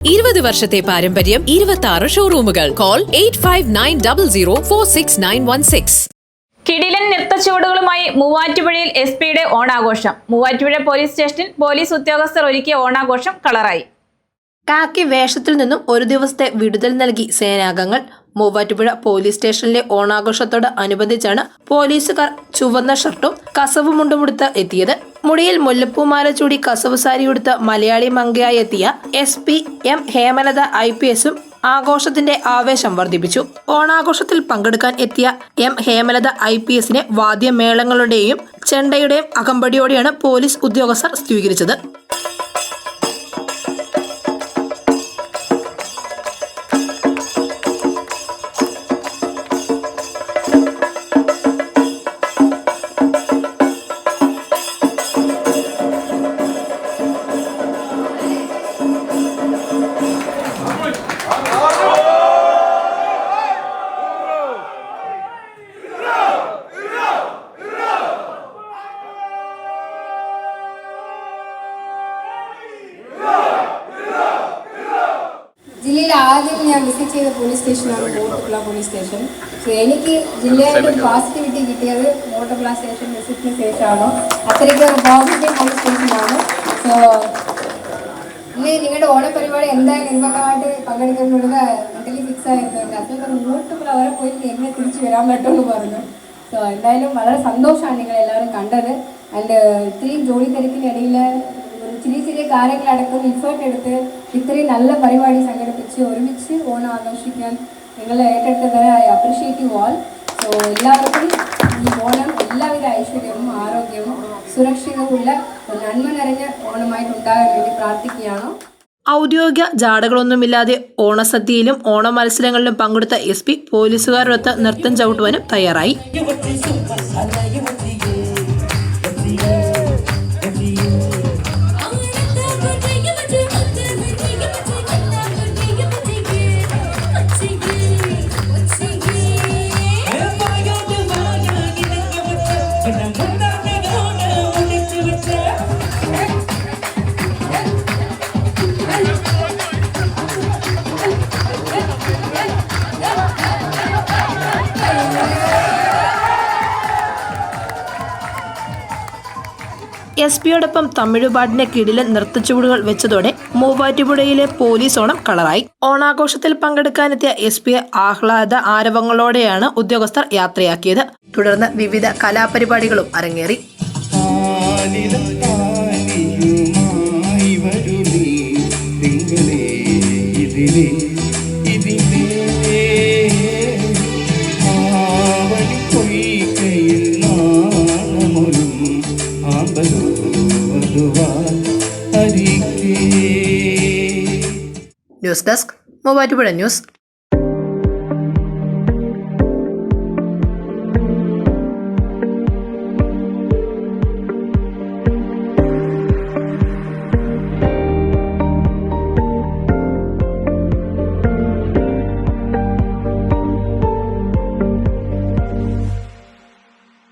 ഇരുപത് വർഷത്തെ പാരമ്പര്യം ഇരുപത്തി ആറ് ഷോറൂമുകൾ call eight five nine double zero four six nine one six കിടിലൻ നൃത്തച്ചുവടുകളുമായി മൂവാറ്റുപുഴയിൽ എസ് പിയുടെ ഓണാഘോഷം. മൂവാറ്റുപുഴ പോലീസ് സ്റ്റേഷനിൽ പോലീസ് ഉദ്യോഗസ്ഥർ ഒരുക്കിയ ഓണാഘോഷം കളറായി. കാക്കി വേഷത്തിൽ നിന്നും ഒരു ദിവസത്തെ വിടുതൽ നൽകി സേനാംഗങ്ങൾ. മൂവാറ്റുപുഴ പോലീസ് സ്റ്റേഷനിലെ ഓണാഘോഷത്തോട് അനുബന്ധിച്ചാണ് പോലീസുകാർ ചുവന്ന ഷർട്ടും കസവ് മുണ്ടുമുടുത്ത് എത്തിയത്. മുടിയിൽ മുല്ലപ്പൂമാല ചൂടി കസവ് സാരി ഉടുത്ത മലയാളി മങ്കയായി എത്തിയ S P M Hemalatha I P എസും ആഘോഷത്തിന്റെ ആവേശം വർദ്ധിപ്പിച്ചു. ഓണാഘോഷത്തിൽ പങ്കെടുക്കാൻ എത്തിയ എം ഹേമലത ഐ പി എസിനെ വാദ്യമേളങ്ങളുടെയും ചെണ്ടയുടെയും അകമ്പടിയോടെയാണ് പോലീസ് ഉദ്യോഗസ്ഥർ സ്വീകരിച്ചത് ജില്ലയിൽ ആദ്യം ഞാൻ വിസിറ്റ് ചെയ്ത പോലീസ് സ്റ്റേഷനാണ് മോട്ടോർല പോലീസ് സ്റ്റേഷൻ സോ എനിക്ക് ജില്ലയായിട്ട് പോസിറ്റിവിറ്റി കിട്ടിയത് മോട്ടോർല സ്റ്റേഷൻ വിസിറ്റിന് ശേഷമാണ്? അത്രയ്ക്ക് പോസിറ്റീവ് പോലീസ് സ്റ്റേഷനാണ് സോ ഇന്ന് നിങ്ങളുടെ ഓണപരിപാടി എന്തായാലും നിർബന്ധമായിട്ട് പങ്കെടുക്കുന്നുള്ളത് മെന്റലി ഫിക്സ് ആയിരുന്നു എന്റെ ഹസ്ബൻഡ് പറഞ്ഞു മൂട്ടുമ്പോൾ അവരെ പോയി എങ്ങനെ തിരിച്ചു വരാൻ പറ്റുമെന്ന് പറഞ്ഞു. സോ എന്തായാലും വളരെ സന്തോഷമാണ് നിങ്ങൾ എല്ലാവരും കണ്ടത്. ആൻഡ് ഇത്രയും ജോലി തിരക്കിനിടയിൽ ചെറിയ ചെറിയ കാര്യങ്ങളടക്കം ഇഫേർട്ട് എടുത്ത് ഇത്രയും നല്ല പരിപാടി സംഘടിപ്പിച്ച് ഒരുമിച്ച് ഓണം ആഘോഷിക്കാൻ നിങ്ങൾ ഏറ്റെടുത്തതിന് I appreciate you all so എല്ലാവർക്കും ഈ ഓണം എല്ലാവിധ ഐശ്വര്യവും ആരോഗ്യവും സുരക്ഷിതവുമുള്ള നന്മ നിറഞ്ഞ ഓണമായിട്ട് ഉണ്ടാകാൻ വേണ്ടി പ്രാർത്ഥിക്കുകയാണ്. ഔദ്യോഗിക ജാടകളൊന്നുമില്ലാതെ ഓണസദ്യയിലും ഓണ മത്സരങ്ങളിലും പങ്കെടുത്ത എസ് പി പോലീസുകാരുടെ നൃത്തം ചവിട്ടുവാനും തയ്യാറായി. എസ് പിയോടൊപ്പം തമിഴുപാടിന്റെ കിടിലൻ നൃത്തച്ചുവടുകൾ വെച്ചതോടെ മൂവാറ്റുപുഴയിലെ പോലീസ് ഓണം കളറായി. ഓണാഘോഷത്തിൽ പങ്കെടുക്കാനെത്തിയ എസ് പി ആഹ്ലാദ ആരവങ്ങളോടെയാണ് ഉദ്യോഗസ്ഥർ യാത്രയാക്കിയത്. തുടർന്ന് വിവിധ കലാപരിപാടികളും അരങ്ങേറി. News desk Muvattupuzha news